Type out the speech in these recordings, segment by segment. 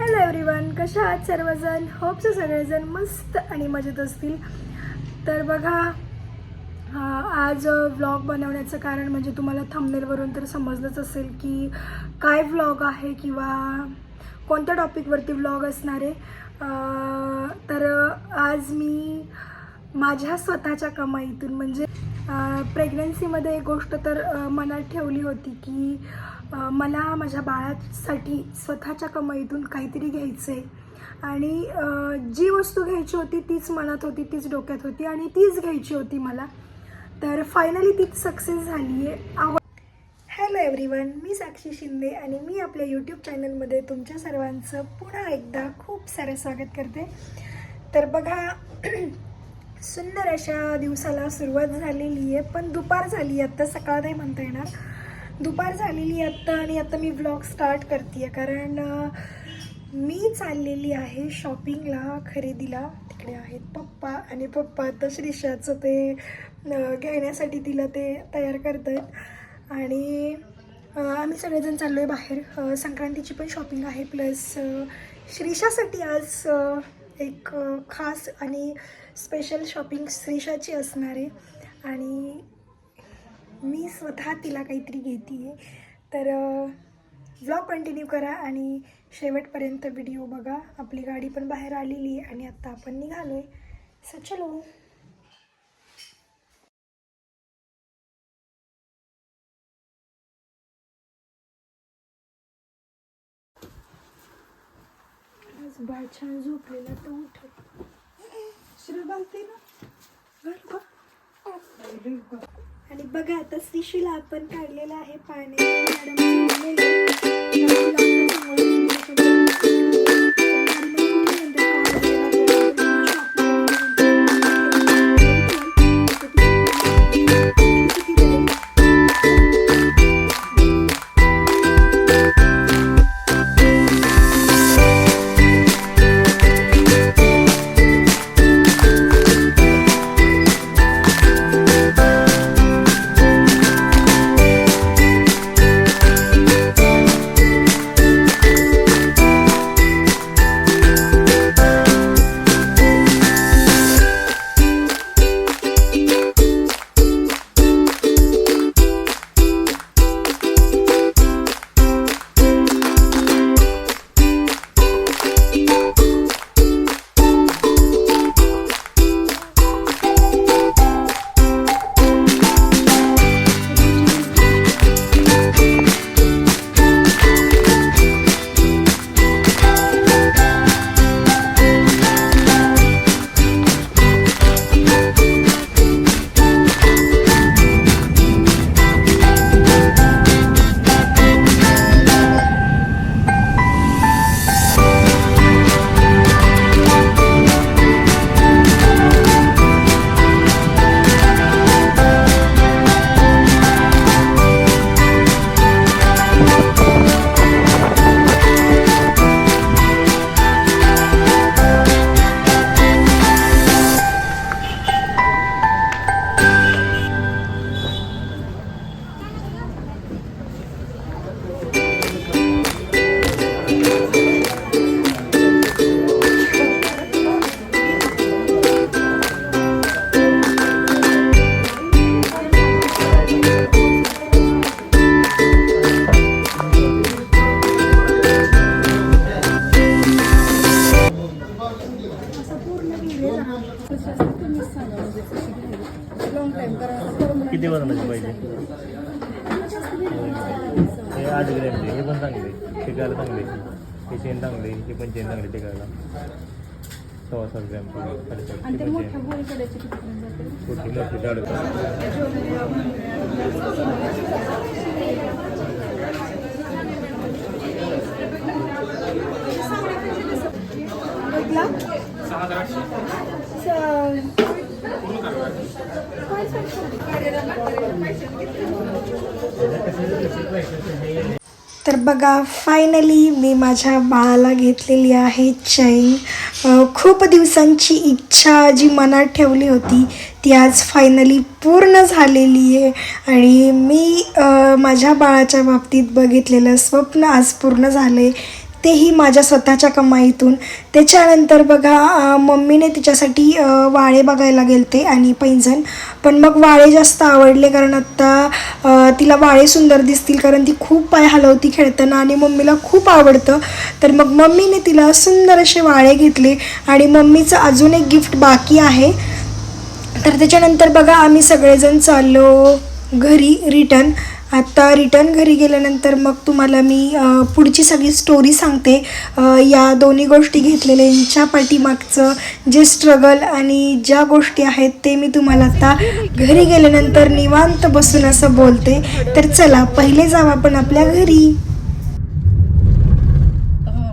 Hello everyone कशा आहात सर्वजण? होपचे सगळेजण मस्त आणि मजेत असतील. तर बघा आज व्लॉग बनवण्याचं कारण म्हणजे तुम्हाला थंबनेलवरून तर समजलंच असेल की काय व्लॉग आहे किंवा कोणत्या टॉपिकवरती व्लॉग असणार आहे. तर आज मी माझ्या स्वतःच्या कमाईतून म्हणजे प्रेग्नन्सीमध्ये एक गोष्ट तर मनात ठेवली होती की मला माझ्या बाळासाठी स्वतःच्या कमाईतून काहीतरी घ्यायचं आहे आणि जी वस्तू घ्यायची होती तीच मनात होती तीच डोक्यात होती आणि तीच घ्यायची होती मला. तर फायनली तीच सक्सेस झाली आहे आव हॅलो एव्हरीवन मी साक्षी शिंदे आणि मी आपल्या यूट्यूब चॅनलमध्ये तुमच्या सर्वांचं पुन्हा एकदा खूप सारं स्वागत करते. तर बघा सुंदर अशा दिवसाला सुरुवात झालेली आहे पण दुपार झाली आहे आत्ता सकाळ नाही म्हणता येणार. दुपार झालेली आहे आत्ता आणि आता मी ब्लॉग स्टार्ट करते कारण मी चाललेली आहे शॉपिंगला खरेदीला. तिकडे आहेत पप्पा आणि पप्पा आता श्रीषाचं ते घेण्यासाठी तिला ते तयार करत आहेत आणि आम्ही सगळेजण चाललो आहे बाहेर संक्रांतीची पण शॉपिंग आहे. प्लस श्रीषासाठी आज एक खास आणि स्पेशल शॉपिंग श्रीषाची असणार आहे. आणि मी स्वतः तिला काहीतरी घेते तर व्लॉग कंटिन्यू करा आणि शेवटपर्यंत व्हिडिओ बघा. आपली गाडी पण बाहेर आलेली आहे आणि आत्ता आपण निघालो आहे सो चलो. बाय बाळ छान झोपलेला तर उठत. श्री घालते ना? आणि बघा आता श्रीशीला आपण काढलेला आहे पाण्याने. किती वजनाचे पाहिजे हे आठ ग्रॅमचे हे पण चांगले टिकायला चांगले हे चेन चांगले हे पण चेन चांगले टिकायला सव्वा सात ग्रॅम साडेसात हे पण चेन मोठी मोठी जाड तर बघा फायनली मी माझ्या बाळाला घेतलेली आहे चैन. खूप दिवसांची इच्छा जी मनात ठेवली होती ती आज फायनली पूर्ण झालेली आहे. आणि मी माझ्या बाळाच्या बाबतीत बघितलेलं स्वप्न आज पूर्ण झाले तेही माझ्या स्वतःच्या कमाईतून. त्याच्यानंतर बघा मम्मीने तिच्यासाठी वाळे बघायला गेलते आणि पैंजण. पण मग वाळे जास्त आवडले कारण आत्ता तिला वाळे सुंदर दिसतील कारण ती खूप पाय हलवती खेळताना आणि मम्मीला खूप आवडतं. तर मग मम्मीने तिला सुंदर असे वाळे घेतले आणि मम्मीचं अजून एक गिफ्ट बाकी आहे. तर त्याच्यानंतर बघा आम्ही सगळेजण चाललो घरी रिटर्न. आत्ता रिटर्न घरी गेल्यानंतर मग तुम्हाला मी पुढची सगळी स्टोरी सांगते. या दोन्ही गोष्टी घेतलेल्यांच्या पाठीमागचं जे स्ट्रगल आणि ज्या गोष्टी आहेत ते मी तुम्हाला आता घरी गेल्यानंतर निवांत बसून असं बोलते. तर चला पहिले जाऊ आपण आपल्या घरी.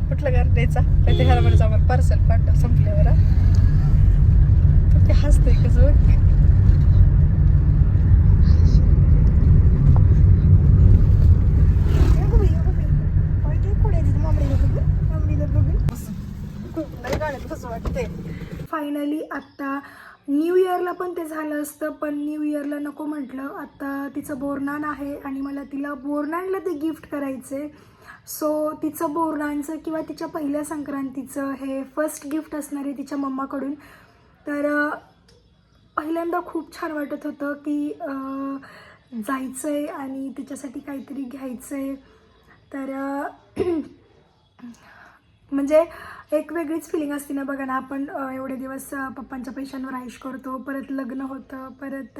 कुठलं घर द्यायचा? ते पार्सल पाठव संपल्यावर हा. तर ते हसतंय कसं बघ की. लय गाण्यात कसं वाटतंय फायनली आत्ता न्यू इयरला पण ते झालं असतं पण न्यू इयरला नको म्हटलं. आत्ता तिचं बोरनान आहे आणि मला तिला बोरनानला ते गिफ्ट करायचे. सो तिचं बोरनानचं किंवा तिच्या पहिल्या संक्रांतीचं हे फर्स्ट गिफ्ट असणार आहे तिच्या मम्माकडून. तर पहिल्यांदा खूप छान वाटत होतं की जायचं आहे आणि तिच्यासाठी काहीतरी घ्यायचं आहे तर म्हणजे एक वेगळीच फिलिंग असते ना बघा ना आपण एवढे दिवस पप्पांच्या पैशांवर आयुष करतो परत लग्न होतं परत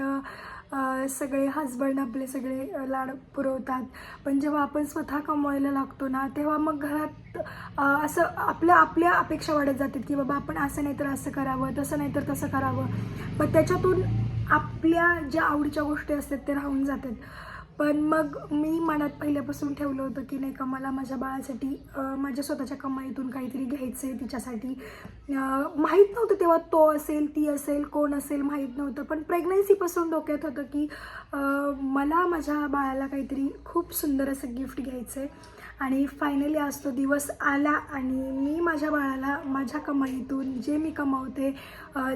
सगळे हसबंड आपले सगळे लाड पुरवतात. पण जेव्हा आपण स्वतः कमवायला लागतो ना तेव्हा मग घरात असं आपल्या आपल्या अपेक्षा वाढत जातात की बाबा आपण असं नाही तर असं करावं तसं नाही तर तसं करावं. पण त्याच्यातून आपल्या ज्या आवडीच्या गोष्टी असतात ते राहून जातात. पण मग मी मनात पहिल्यापासून ठेवलं होतं की नाही का मला माझ्या बाळासाठी माझ्या स्वतःच्या कमाईतून काहीतरी घ्यायचं आहे तिच्यासाठी माहीत नव्हतं तेव्हा तो असेल ती असेल कोण असेल माहीत नव्हतं. पण प्रेग्नन्सीपासून डोक्यात होतं की मला माझ्या बाळाला काहीतरी खूप सुंदर असं गिफ्ट घ्यायचं आहे आणि फायनली आज तो दिवस आला आणि मी माझ्या बाळाला माझ्या कमाईतून जे मी कमावते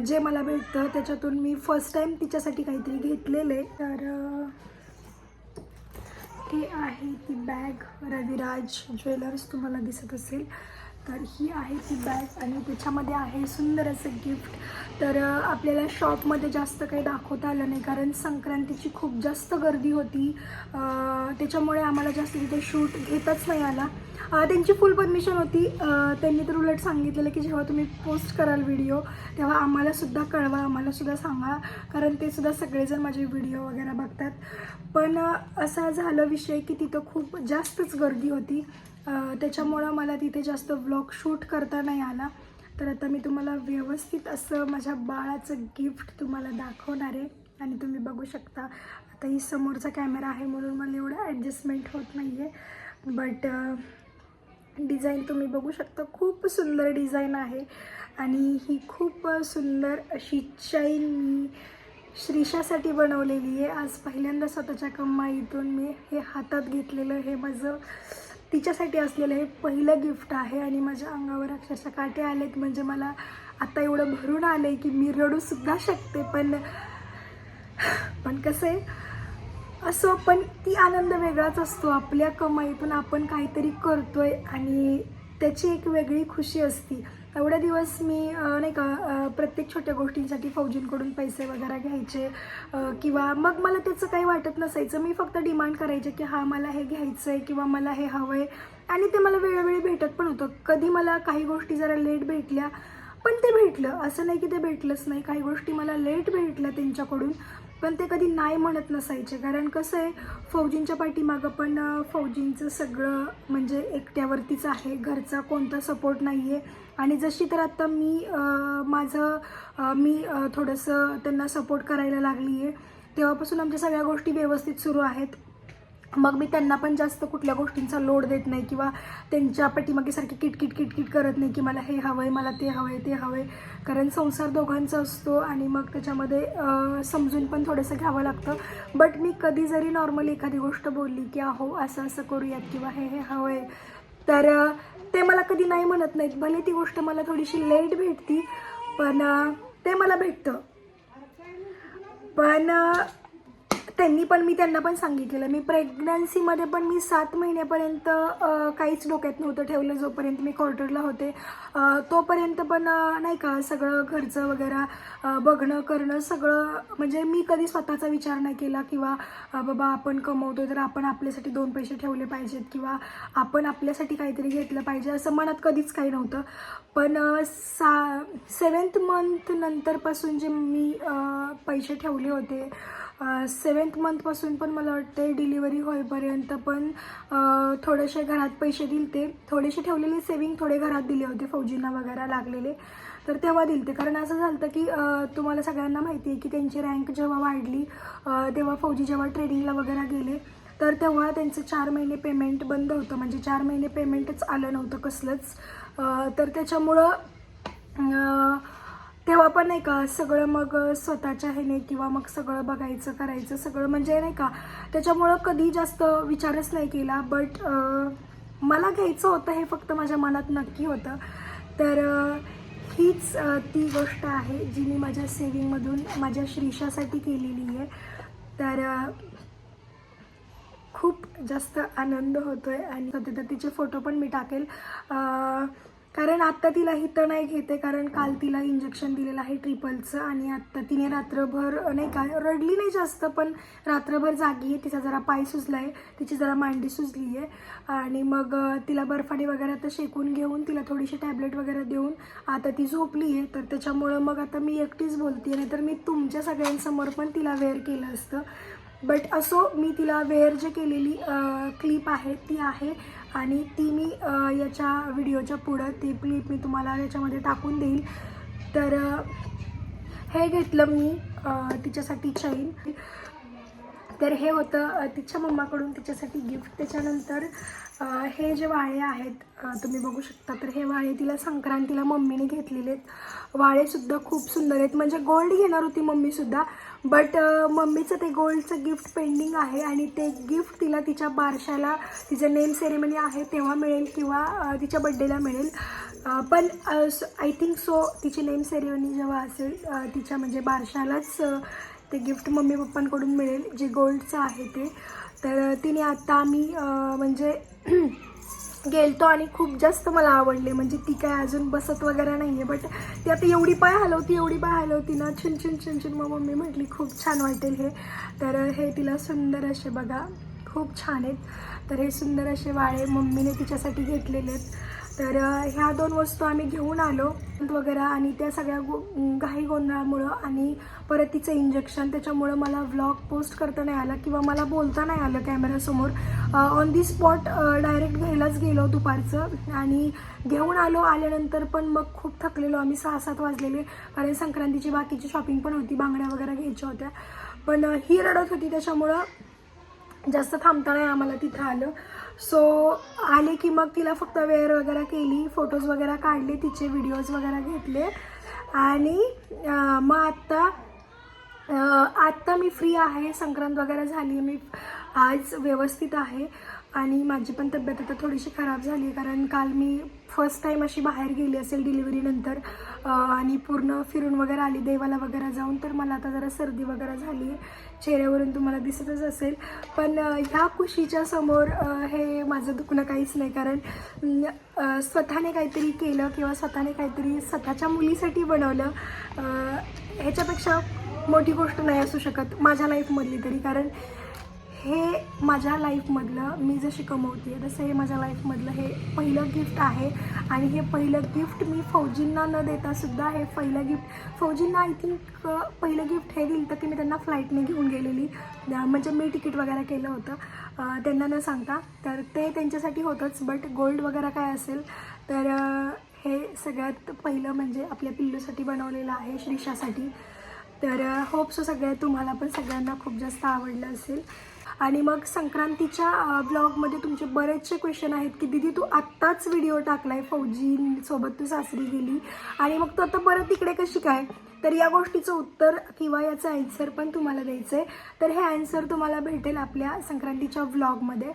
जे मला भेटतं त्याच्यातून मी फर्स्ट टाईम तिच्यासाठी काहीतरी घेतलेले तर इथे हे आहे ती बॅग रविराज ज्वेलर्स तुम्हाला दिसत असेल. तर ही आहे ती बॅग आणि त्याच्यामध्ये आहे सुंदर असं गिफ्ट. तर आपल्याला शॉपमध्ये जास्त काही दाखवता आलं नाही कारण संक्रांतीची खूप जास्त गर्दी होती. त्याच्यामुळे आम्हाला जास्त तिथे शूट घेतच नाही आला. त्यांची फुल परमिशन होती. त्यांनी तर उलट सांगितलेलं की जेव्हा तुम्ही पोस्ट कराल व्हिडिओ तेव्हा आम्हालासुद्धा कळवा आम्हालासुद्धा सांगा. कारण ते सुद्धा सगळेजण माझे व्हिडिओ वगैरे बघतात. पण असा झालं विषय की तिथं खूप जास्तच गर्दी होती. त्याच्यामुळं मला तिथे जास्त व्लॉग शूट करता नाही आला. तर आता मी तुम्हाला व्यवस्थित असं माझ्या बाळाचं गिफ्ट तुम्हाला दाखवणार आहे आणि तुम्ही बघू शकता. आता ही समोरचा कॅमेरा आहे म्हणून मला एवढं ॲडजस्टमेंट होत नाही आहे बट डिझाईन तुम्ही बघू शकता. खूप सुंदर डिझाईन आहे. आणि ही खूप सुंदर अशी चैन मी श्रीषासाठी बनवलेली आहे. आज पहिल्यांदा स्वतःच्या कमाईतून मी हे हातात घेतलेलं हे माझं तिच्यासाठी असलेलं हे पहिलं गिफ्ट आहे आणि माझ्या अंगावर अक्षरशः काटे आलेत. म्हणजे मला आता एवढं भरून आलं आहे की मी रडूसुद्धा शकते पण पण कसं आहे असं पण ती आनंद वेगळाच असतो. आपल्या कमाईतून आपण काहीतरी करतोय आणि त्याची एक वेगळी खुशी असती. एवढ्या दिवस मी नाही का प्रत्येक छोट्या गोष्टींसाठी फौजींकडून पैसे वगैरे घ्यायचे किंवा मग मला त्याचं काही वाटत नसायचं. मी फक्त डिमांड करायचे की हा मला हे घ्यायचं आहे किंवा मला हे हवं आहे आणि ते मला वेळोवेळी भेटत पण होतं. कधी मला काही गोष्टी जरा लेट भेटल्या पण ते भेटलं. असं नाही की ते भेटलंच नाही. काही गोष्टी मला लेट भेटल्या त्यांच्याकडून. पण ते कधी नाही म्हणत नसायचे. कारण कसं आहे फौजींच्या पाठीमागं पण फौजींचं सगळं म्हणजे एकट्यावरतीच आहे. घरचा कोणता सपोर्ट नाही आहे आणि जशी तर आत्ता मी माझं मी थोडंसं त्यांना सपोर्ट करायला लागली आहे तेव्हापासून आमच्या सगळ्या गोष्टी व्यवस्थित सुरू आहेत. मग मी त्यांना पण जास्त कुठल्या गोष्टींचा लोड देत नाही किंवा त्यांच्या पाठीमागे सारखी किटकिट किटकिट करत नाही की मला हे हवं आहे मला ते हवं आहे ते हवं आहे कारण संसार दोघांचा असतो आणि मग त्याच्यामध्ये समजून पण थोडंसं घ्यावं लागतं. बट मी कधी जरी नॉर्मली एखादी गोष्ट बोलली की अहो असं असं करूयात किंवा हे हे हवं आहे तर ते मला कधी नाही म्हणत नाहीत. भले ती गोष्ट मला थोडीशी लेट भेटती पण ते मला भेटतं. पण त्यांनी पण मी त्यांना पण सांगितलेलं. मी प्रेग्नन्सीमध्ये पण मी सात महिन्यापर्यंत काहीच डोक्यात नव्हतं ठेवलं. जोपर्यंत मी क्वार्टरला होते तोपर्यंत पण नाही का सगळं घरचं वगैरे बघणं करणं सगळं म्हणजे मी कधी स्वतःचा विचार नाही केला किंवा बाबा आपण कमवतो तर आपण आपल्यासाठी दोन पैसे ठेवले पाहिजेत किंवा आपण आपल्यासाठी काहीतरी घेतलं पाहिजे असं मनात कधीच काही नव्हतं. पण सा सेवन्थ मंथ नंतरपासून जे मी पैसे ठेवले होते सेवन्थ मंथपासून पण मला वाटते डिलिव्हरी होईपर्यंत पण थोडेसे घरात पैसे दिलते. थोडेसे ठेवलेले सेविंग थोडे घरात दिले होते फौजींना वगैरे लागलेले. तर तेव्हा दिलते. कारण असं झालं की तुम्हाला सगळ्यांना माहिती आहे की त्यांची रँक जेव्हा वाढली तेव्हा फौजी जेव्हा ट्रेनिंगला वगैरे गेले तर तेव्हा त्यांचं चार महिने पेमेंट बंद होतं. म्हणजे चार महिने पेमेंटच आलं नव्हतं कसलंच. तर त्याच्यामुळं तेव्हा पण नाही का सगळं मग स्वतःच्या ह्याने किंवा मग सगळं बघायचं करायचं सगळं म्हणजे नाही का त्याच्यामुळं कधी जास्त विचारच नाही केला. बट मला घ्यायचं होतं हे फक्त माझ्या मनात नक्की होतं. तर हीच ती गोष्ट आहे जी मी माझ्या सेविंगमधून माझ्या श्रीषासाठी केलेली आहे. तर खूप जास्त आनंद होतोय आणि सध्या तर तिचे फोटो पण मी टाकेल. कारण आत्ता तिला हिथं नाही घेते कारण काल तिला इंजेक्शन दिलेलं आहे ट्रिपलचं आणि आत्ता तिने रात्रभर नाही का रडली नाही जास्त पण रात्रभर जागी आहे. तिचा जरा पाय सुजला आहे तिची जरा मांडी सुजली आहे आणि मग तिला बर्फाने वगैरे आता शेकून घेऊन तिला थोडीशी टॅबलेट वगैरे देऊन आता ती झोपली आहे तर त्याच्यामुळं मग आता मी एकटीच बोलते नाही तर मी तुमच्या सगळ्यांसमोर पण तिला वेअर केलं असतं. बट असो मी तिला वेअर जे केलेली क्लिप आहे ती आहे. आणि ती मी याच्या व्हिडिओच्या पुढं ती क्लिप मी तुम्हाला याच्यामध्ये टाकून देईल. तर हे घेतलं मी तिच्यासाठी चैन तर हे होतं तिच्या मम्माकडून तिच्यासाठी गिफ्ट त्याच्यानंतर हे जे वाळे आहेत तुम्ही बघू शकता. तर हे वाळे तिला संक्रांतीला मम्मीने घेतलेले आहेत. वाळेसुद्धा खूप सुंदर आहेत. म्हणजे गोल्ड घेणार होती मम्मीसुद्धा बट मम्मीचं ते गोल्डचं गिफ्ट पेंडिंग आहे आणि ते गिफ्ट तिला तिच्या बारशाला तिचं नेम सेरेमनी आहे तेव्हा मिळेल किंवा तिच्या बड्डेला मिळेल. पण आय थिंक सो तिची नेम सेरेमनी जेव्हा असेल तिच्या म्हणजे बारशालाच ते गिफ्ट मम्मी पप्पांकडून मिळेल जे गोल्डचं आहे ते. तर तिने आत्ता आम्ही म्हणजे गेलतो आणि खूप जास्त मला आवडले. म्हणजे ती काय अजून बसत वगैरे नाही आहे बट ती आता एवढी पाय हलवती एवढी पाय हलवती ना छुन छुन छुन छुन मग मम्मी म्हटली खूप छान वाटेल हे. तर हे तिला सुंदर असे बघा खूप छान आहेत. तर हे सुंदर असे वाळे मम्मीने तिच्यासाठी घेतलेले आहेत. तर ह्या दोन वस्तू आम्ही घेऊन आलो. वगैरे आणि त्या सगळ्या गो घाई गोंधळामुळं आणि परत तिचं इंजेक्शन त्याच्यामुळं मला व्लॉग पोस्ट करता नाही आला किंवा मला बोलता नाही आलं कॅमेऱ्यासमोर ऑन दी स्पॉट डायरेक्ट घ्यायलाच गेलो दुपारचं आणि घेऊन आलो. आल्यानंतर पण मग खूप थकलेलो आम्ही सहा सात वाजलेले. कारण संक्रांतीची बाकीची शॉपिंग पण होती बांगड्या वगैरे घ्यायच्या होत्या. पण ही रडत होती. त्याच्यामुळं जास्त थांबता नाही आम्हाला तिथं आलं. सो आले की मग तिला फक्त वेअर वगैरे केली फोटोज वगैरे काढले तिचे व्हिडिओज वगैरे घेतले. आणि मग आत्ता आत्ता मी फ्री आहे. संक्रांत वगैरे झाली मी आज व्यवस्थित आहे. आणि माझी पण तब्येत आता थोडीशी खराब झाली आहे. कारण काल मी फर्स्ट टाईम अशी बाहेर गेली असेल डिलिव्हरीनंतर आणि पूर्ण फिरून वगैरे आली देवाला वगैरे जाऊन. तर मला आता जरा सर्दी वगैरे झाली आहे. चेहऱ्यावरून तुम्हाला दिसतच असेल. पण ह्या खुशीच्या समोर हे माझं दुखणं काहीच नाही. कारण स्वतःने काहीतरी केलं किंवा स्वतःने काहीतरी स्वतःच्या मुलीसाठी बनवलं ह्याच्यापेक्षा मोठी गोष्ट नाही असू शकत माझ्या लाईफमधली तरी. कारण हे माझ्या लाईफमधलं मी जशी कमवते तसं हे माझ्या लाईफमधलं हे पहिलं गिफ्ट आहे. आणि हे पहिलं गिफ्ट मी फौजींना न देता सुद्धा हे पहिलं गिफ्ट फौजींना आय थिंक पहिलं गिफ्ट हे दिलं तर की मी त्यांना फ्लाईटने घेऊन गेलेली. म्हणजे मी तिकीट वगैरे केलं होतं. त्यांना न सांगता. तर ते त्यांच्यासाठी होतंच बट गोल्ड वगैरे काय असेल तर हे सगळ्यात पहिलं म्हणजे आपल्या पिल्लूसाठी बनवलेलं आहे श्रीषासाठी. तर होप सो सगळ्या तुम्हाला पण सगळ्यांना खूप जास्त आवडलं असेल. आणि मग संक्रांतीच्या ब्लॉगमध्ये तुमचे बरेचसे क्वेश्चन आहेत की दिदी तू आत्ताच व्हिडिओ टाकलाय फौजींसोबत तू सासरी गेली. आणि मग तू आता परत तिकडे कशी काय? तर या गोष्टीचं उत्तर किंवा याचं ॲन्सर पण तुम्हाला द्यायचं आहे तर हे ॲन्सर तुम्हाला भेटेल आपल्या संक्रांतीच्या व्लॉगमध्ये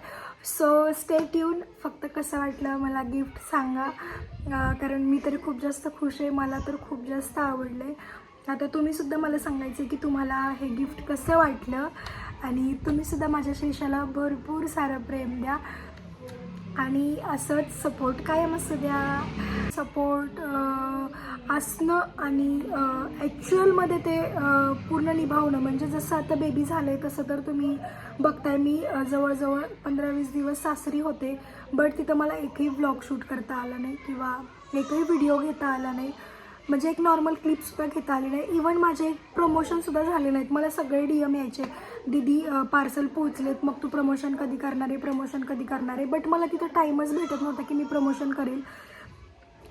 सो स्टे ट्यून फक्त कसं वाटलं मला गिफ्ट सांगा. कारण मी तरी खूप जास्त खुश आहे. मला तर खूप जास्त आवडलं आहे आता तुम्हीसुद्धा मला सांगायचं की तुम्हाला हे गिफ्ट कसं वाटलं? आणि तुम्हीसुद्धा माझ्या शेषाला भरपूर सारं प्रेम द्या. आणि असंच सपोर्ट कायम असू द्या. सपोर्ट असणं आणि ॲक्च्युअलमध्ये ते पूर्ण निभावणं. म्हणजे जसं आता बेबी झालं आहे तसं तर तुम्ही बघताय. मी जवळजवळ पंधरा वीस दिवस सासरी होते. बट तिथं मला एकही ब्लॉग शूट करता आला नाही किंवा एकही व्हिडिओ घेता आला नाही. म्हणजे एक नॉर्मल क्लिपसुद्धा घेता आलेलं नाही. इवन माझे एक प्रमोशनसुद्धा झाले नाहीत. मला सगळे डी एम यायचे. दीदी पार्सल पोहोचलेत. मग तू प्रमोशन कधी करणार आहे? प्रमोशन कधी करणार आहे? बट मला तिथं टाईमच भेटत नव्हता की मी प्रमोशन करेल.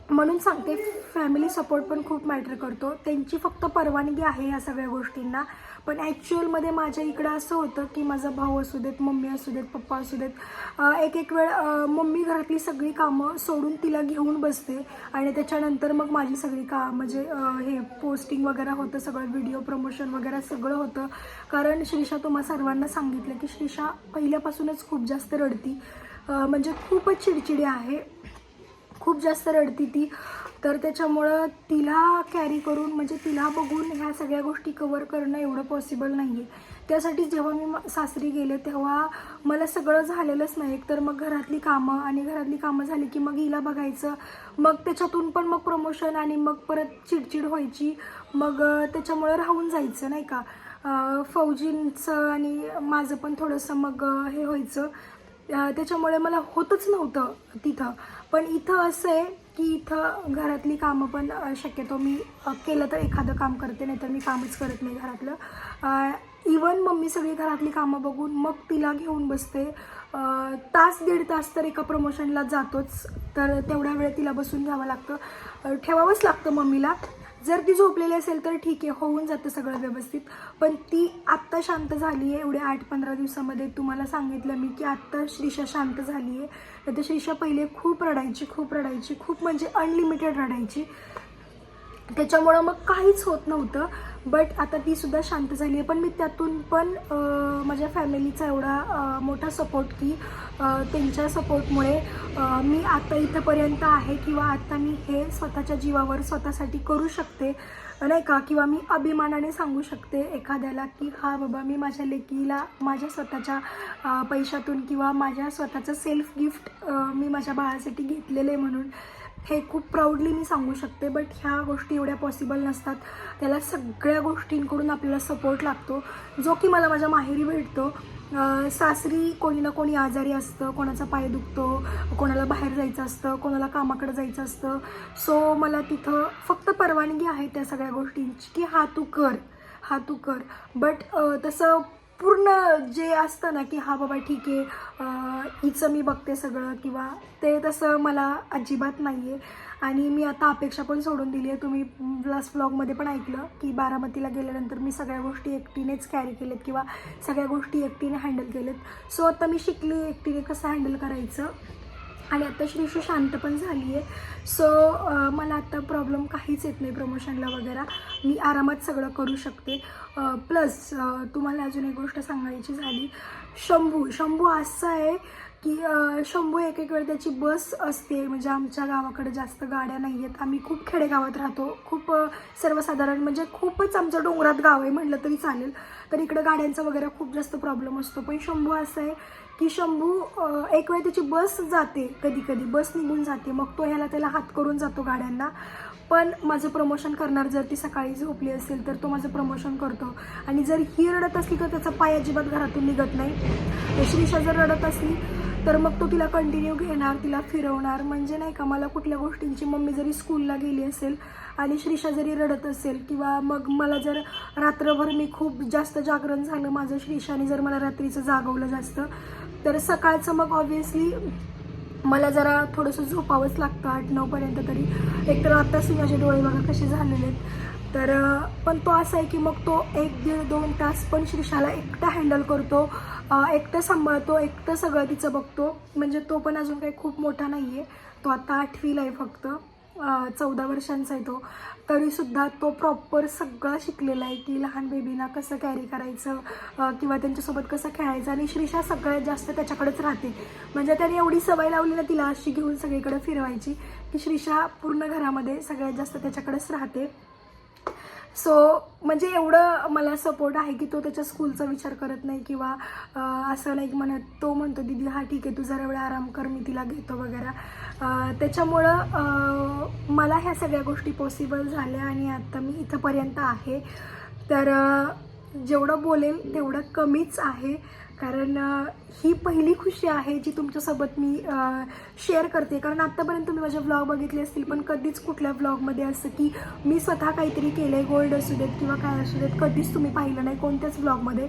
म्हणून सांगते फॅमिली सपोर्ट पण खूप मॅटर करतो. त्यांची फक्त परवानगी आहे या सगळ्या गोष्टींना. पण ॲक्च्युअलमध्ये माझ्या इकडं असं होतं की माझा भाऊ असू देत मम्मी असू देत पप्पा असू देत एक एक वेळ मम्मी घरातली सगळी कामं सोडून तिला घेऊन बसते. आणि त्याच्यानंतर मग माझी सगळी का म्हणजे हे पोस्टिंग वगैरे होतं सगळं व्हिडिओ प्रमोशन वगैरे सगळं होतं. कारण श्रीषा तुम्हा सर्वांना सांगितलं की श्रीषा पहिल्यापासूनच खूप जास्त रडती. म्हणजे खूपच चिडचिडी आहे. खूप जास्त रडती ती. तर त्याच्यामुळं तिला कॅरी करून म्हणजे तिला बघून ह्या सगळ्या गोष्टी कवर करणं एवढं पॉसिबल नाही आहे त्यासाठी जेव्हा मी सासरी गेले तेव्हा मला सगळं झालेलंच नाही. एक तर मग घरातली कामं आणि घरातली कामं झाली की मग हिला बघायचं. मग त्याच्यातून पण मग प्रमोशन आणि मग परत चिडचिड व्हायची. मग त्याच्यामुळं राहून जायचं नाही का? फौजींचं आणि माझं पण थोडंसं मग हे व्हायचं. त्याच्यामुळे मला होतच नव्हतं तिथं. पण इथं असं आहे की इथं घरातली कामं पण शक्यतो मी केलं तर एखादं काम करते नाही तर मी कामच करत नाही घरातलं. इवन मम्मी सगळी घरातली कामं बघून मग तिला घेऊन बसते. तास दीड तास तर एका प्रमोशनला जातोच तर तेवढ्या वेळ तिला बसून घ्यावं लागतं. ठेवावंच लागतं मम्मीला. जर ती झोपलेली असेल तर ठीक आहे होऊन जातं सगळं व्यवस्थित. पण ती आत्ता शांत झाली आहे एवढ्या आठ पंधरा दिवसामध्ये तुम्हाला सांगितलं मी की आत्ता श्रीषा शांत झाली आहे. तर श्रीषा पहिले खूप रडायची खूप रडायची खूप म्हणजे अनलिमिटेड रडायची. त्याच्यामुळं मग काहीच होत नव्हतं. बट आता ती सुद्धा शांत झाली आहे. पण मी त्यातून पण माझ्या फॅमिलीचा एवढा मोठा सपोर्ट की त्यांच्या सपोर्टमुळे मी आता इथंपर्यंत आहे किंवा आता मी हे स्वतःच्या जीवावर स्वतःसाठी करू शकते नाही का? किंवा मी अभिमानाने सांगू शकते एखाद्याला की हा बाबा मी माझ्या लेकीला माझ्या स्वतःच्या पैशातून किंवा माझ्या स्वतःचं सेल्फ गिफ्ट मी माझ्या बाळासाठी घेतलेलं आहे म्हणून. हे खूप प्राऊडली मी सांगू शकते बट ह्या गोष्टी एवढ्या पॉसिबल नसतात. त्याला सगळ्या गोष्टींकडून आपल्याला सपोर्ट लागतो. जो की मला माझ्या माहेरी भेटतो. सासरी कोणी ना कोणी आजारी असतं कोणाचा पाय दुखतो कोणाला बाहेर जायचं असतं कोणाला कामाकडे जायचं असतं. सो मला तिथं फक्त परवानगी आहे त्या सगळ्या गोष्टींची की हा तू कर हा तू कर. बट तसं पूर्ण जे असतं ना की हा बाबा ठीक आहे हिचं मी बघते सगळं किंवा ते तसं मला अजिबात नाही आहे आणि मी आता अपेक्षा पण सोडून दिली आहे. तुम्ही लास्ट ब्लॉगमध्ये पण ऐकलं की बारामतीला गेल्यानंतर मी सगळ्या गोष्टी एकटीनेच कॅरी केलेत किंवा सगळ्या गोष्टी एकटीने हँडल केलेत सो आता मी शिकली एकटीने कसं हँडल करायचं. आणि आता श्रीशू शांत पण झाली आहे. सो मला आता प्रॉब्लेम काहीच येत नाही प्रमोशनला वगैरे. मी आरामात सगळं करू शकते. प्लस तुम्हाला अजून एक गोष्ट सांगायची झाली. शंभू शंभू असं आहे की शंभू एक एक वेळ त्याची बस असते. म्हणजे आमच्या गावाकडे जास्त गाड्या नाही आहेत. आम्ही खूप खेडेगावात राहतो. खूप सर्वसाधारण म्हणजे खूपच आमचं डोंगरात गाव आहे. म्हटलं तरी चालेल. तर इकडं गाड्यांचा वगैरे खूप जास्त प्रॉब्लेम असतो. पण शंभू असं आहे की शंभू एक वेळ त्याची बस जाते कधी कधी बस निघून जाते. मग तो ह्याला त्याला हात करून जातो गाड्यांना. पण माझं प्रमोशन करणार जर ती सकाळी झोपली असेल तर तो माझं प्रमोशन करतो. आणि जर ही रडत असली तर त्याचा पाय अजिबात घरातून निघत नाही. श्रीषा जर रडत असली तर मग तो तिला कंटिन्यू घेणार तिला फिरवणार. म्हणजे नाही का मला कुठल्या गोष्टींची मम्मी जरी स्कूलला गेली असेल आणि श्रीषा जरी रडत असेल किंवा मग मला जर रात्रभर मी खूप जास्त जागरण झालं माझं श्रीषाने जर मला रात्रीचं जागवलं जास्त तर सकाळचं मग ऑब्व्हियसली मला जरा थोडंसं झोपावंच लागतं आठ नऊपर्यंत तरी. एकतर आत्ताच माझे डोळे बघा कसे झालेले आहेत. तर पण तो असा आहे की मग तो एक दीड दोन तास पण श्रीषाला एकटा हँडल करतो. एकटं सांभाळतो एकटं सगळं तिचं बघतो. म्हणजे तो पण अजून काही खूप मोठा नाही आहे तो आता आठवीला आहे फक्त. चौदा वर्षांचा आहे तो. तरीसुद्धा तो प्रॉपर सगळं शिकलेला आहे की लहान बेबींना कसं कॅरी करायचं किंवा त्यांच्यासोबत कसं खेळायचं. आणि श्रीषा सगळ्यात जास्त त्याच्याकडेच राहते. म्हणजे त्याने एवढी सवय लावली ना तिला अशी घेऊन सगळीकडे फिरवायची की श्रीषा पूर्ण घरामध्ये सगळ्यात जास्त त्याच्याकडेच राहते. सो म्हणजे एवढं मला सपोर्ट आहे की तो त्याच्या स्कूलचा विचार करत नाही किंवा असं नाही म्हणत तो म्हणतो दीदी हा ठीक आहे तू जरा वेळ आराम कर मी तिला घेतो वगैरे. त्याच्यामुळं मला ह्या सगळ्या गोष्टी पॉसिबल झाल्या आणि आता मी इथंपर्यंत आहे. तर जेवढं बोलेल तेवढं कमीच आहे. कारण ही पहिली खुशी आहे जी तुमच्यासोबत मी शेअर करते. कारण आत्तापर्यंत तुम्ही माझे व्लॉग बघितले असतील पण कधीच कुठल्या व्लॉगमध्ये असं की मी स्वतः काहीतरी केलं आहे गोल्ड असू देत किंवा काय असू देत कधीच तुम्ही पाहिलं नाही कोणत्याच व्लॉगमध्ये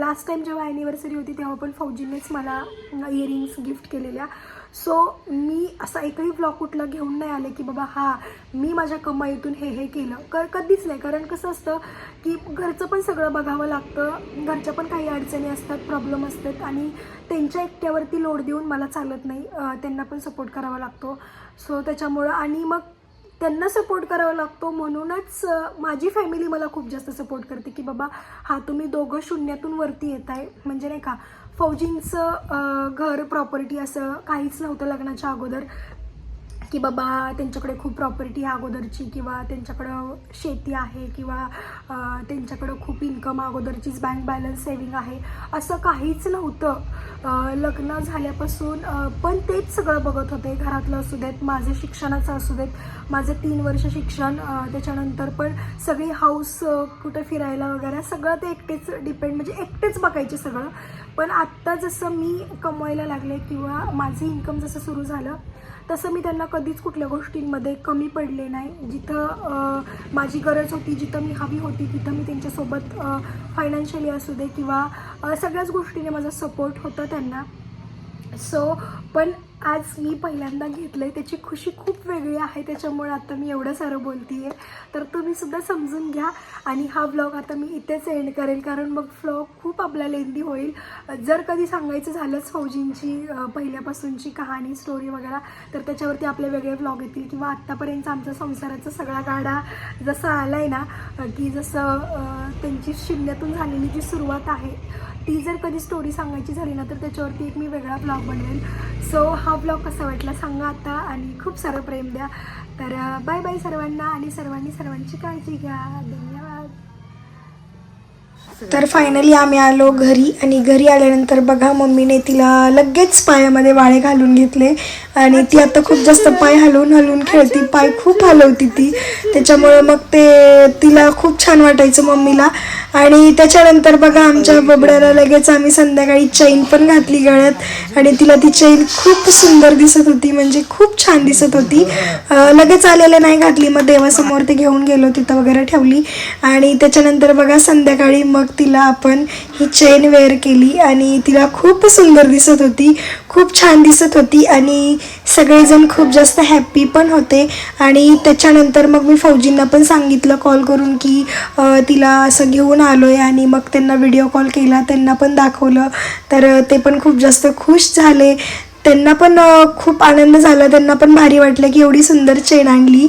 लास्ट टाईम जेव्हा ॲनिव्हर्सरी होती तेव्हा पण फौजीनेच मला इयरिंग्स गिफ्ट केलेल्या. सो मी असा एकही ब्लॉग कुठला घेऊन नाही आले की बाबा हा मी माझ्या कमाईतून हे हे केलं. कर कधीच नाही. कारण कसं असतं की घरचं पण सगळं बघावं लागतं. घरच्या पण काही अडचणी असतात प्रॉब्लेम असतात आणि त्यांच्या एकट्यावरती लोड देऊन मला चालत नाही. त्यांना पण सपोर्ट करावा लागतो. सो त्याच्यामुळं आणि मग त्यांना सपोर्ट करावा लागतो म्हणूनच माझी फॅमिली मला खूप जास्त सपोर्ट करते की बाबा हा तुम्ही दोघं शून्यातून वरती येत आहे म्हणजे नाही का फौजींचं घर प्रॉपर्टी असं काहीच नव्हतं लग्नाच्या अगोदर. की बाबा त्यांच्याकडे खूप प्रॉपर्टी आहे अगोदरची किंवा त्यांच्याकडं शेती आहे किंवा त्यांच्याकडं खूप इन्कम अगोदरचीच बँक बॅलन्स सेविंग आहे. असं काहीच नव्हतं. लग्न झाल्यापासून पण तेच सगळं बघत होते. घरातलं असू देत माझे शिक्षणाचं असू देत माझं तीन वर्ष शिक्षण त्याच्यानंतर पण सगळी हाऊस कुठं फिरायला वगैरे सगळं ते एकटेच डिपेंड म्हणजे एकटेच बघायचे सगळं. पण आत्ता जसं मी कमवायला लागले किंवा माझं इन्कम जसं सुरू झालं तसं मी त्यांना कधीच कुठल्या गोष्टींमध्ये कमी पडले नाही. जिथं माझी गरज होती जिथं मी हवी होती तिथं मी त्यांच्यासोबत फायनान्शियली असू दे किंवा सगळ्याच गोष्टीने माझा सपोर्ट होता त्यांना. सो पण आज मी पहिल्यांदा घेतलं आहे त्याची खुशी खूप वेगळी आहे. त्याच्यामुळे आता मी एवढं सारं बोलते आहे तर तुम्ही सुद्धा समजून घ्या. आणि हा व्लॉग आता मी इथेच एंड करेल. कारण मग फ्लॉग खूप आपला लेंदी होईल. जर कधी सांगायचं झालंच फौजींची पहिल्यापासूनची कहाणी स्टोरी वगैरे तर त्याच्यावरती आपले वेगळे व्लॉग येतील. किंवा आत्तापर्यंत आमचा संसाराचा सगळा गाडा जसा आला आहे ना की जसं त्यांची शिमल्यातून झालेली जी सुरुवात आहे ती जर कधी स्टोरी सांगायची झाली ना तर त्याच्यावरती एक मी वेगळा ब्लॉग बनवेल. सो हा ब्लॉग कसा वाटला सांगा आता आणि खूप सारं प्रेम द्या. तर बाय बाय सर्वांना आणि सर्वांनी सर्वांची काळजी घ्या. धन्यवाद. तर फायनली आम्ही आलो घरी आणि घरी आल्यानंतर बघा मम्मीने तिला लगेच पायामध्ये वाळे घालून घेतले. आणि ती आता खूप जास्त पाय हलवून हलवून खेळती. पाय खूप हलवती ती. त्याच्यामुळे मग ते तिला खूप छान वाटायचं मम्मीला. आणि त्याच्यानंतर बघा आमच्या बबड्याला लगेच आम्ही संध्याकाळी चैन पण घातली गळ्यात. आणि तिला ती चैन खूप सुंदर दिसत होती म्हणजे खूप छान दिसत होती. लगेच आलेलं नाही घातली मग देवासमोर ते घेऊन गेलो तिथं वगैरे ठेवली. आणि त्याच्यानंतर बघा संध्याकाळी मग तिला आपण ही चेन वेअर केली आणि तिला खूप सुंदर दिसत होती खूप छान दिसत होती आणि सगळेजण खूप जास्त हॅप्पी पण होते. आणि त्याच्यानंतर मग मी फौजींना पण सांगितलं कॉल करून की तिला असं घेऊन आलो आहे आणि मग त्यांना व्हिडिओ कॉल केला त्यांना पण दाखवलं. तर ते पण खूप जास्त खुश झाले. त्यांना पण खूप आनंद झाला. त्यांना पण भारी वाटलं की एवढी सुंदर चेन आणली.